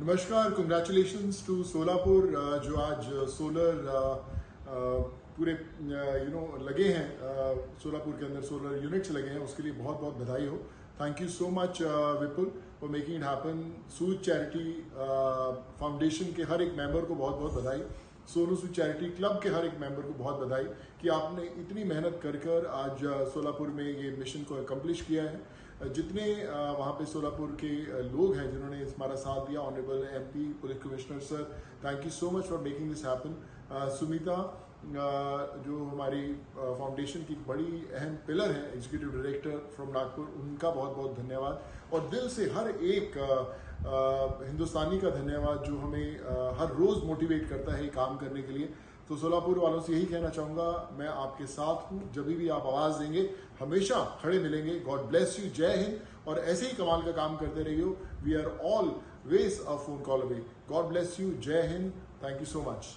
नमस्कार congratulation to Solapur uh, जो आज सोलर पूरे यू नो लगे हैं uh, सोलापुर के अंदर सोलर यूनिट्स लगे हैं उसके लिए बहुत बहुत बधाई हो। Thank you so much Vipul for making it happen सूज चैरिटी फाउंडेशन के हर एक मेंबर को बहुत बहुत बधाई। सोनू सू चैरिटी क्लब के हर एक मेंबर को बहुत बधाई कि आपने इतनी मेहनत कर कर आज सोलापुर में ये मिशन को अकम्पलिश किया है। जितने वहाँ पे सोलापुर के लोग हैं जिन्होंने हमारा साथ दिया honourable MP police commissioner sir thank you so much for making this happen Sumita जो हमारी फाउंडेशन की बड़ी अहम पिलर है एग्जीक्यूटिव डायरेक्टर फ्रॉम नागपुर उनका बहुत बहुत धन्यवाद। और दिल से हर एक अ, हिंदुस्तानी का धन्यवाद जो हमें हर रोज़ मोटिवेट करता है काम करने के लिए। तो सोलापुर वालों से यही कहना चाहूँगा मैं आपके साथ हूँ जब भी आप आवाज़ देंगे हमेशा खड़े मिलेंगे। God bless you Jai Hind. और ऐसे ही कमाल का काम करते रहियो। We are always a phone call away god bless you Jai Hind. Thank you so much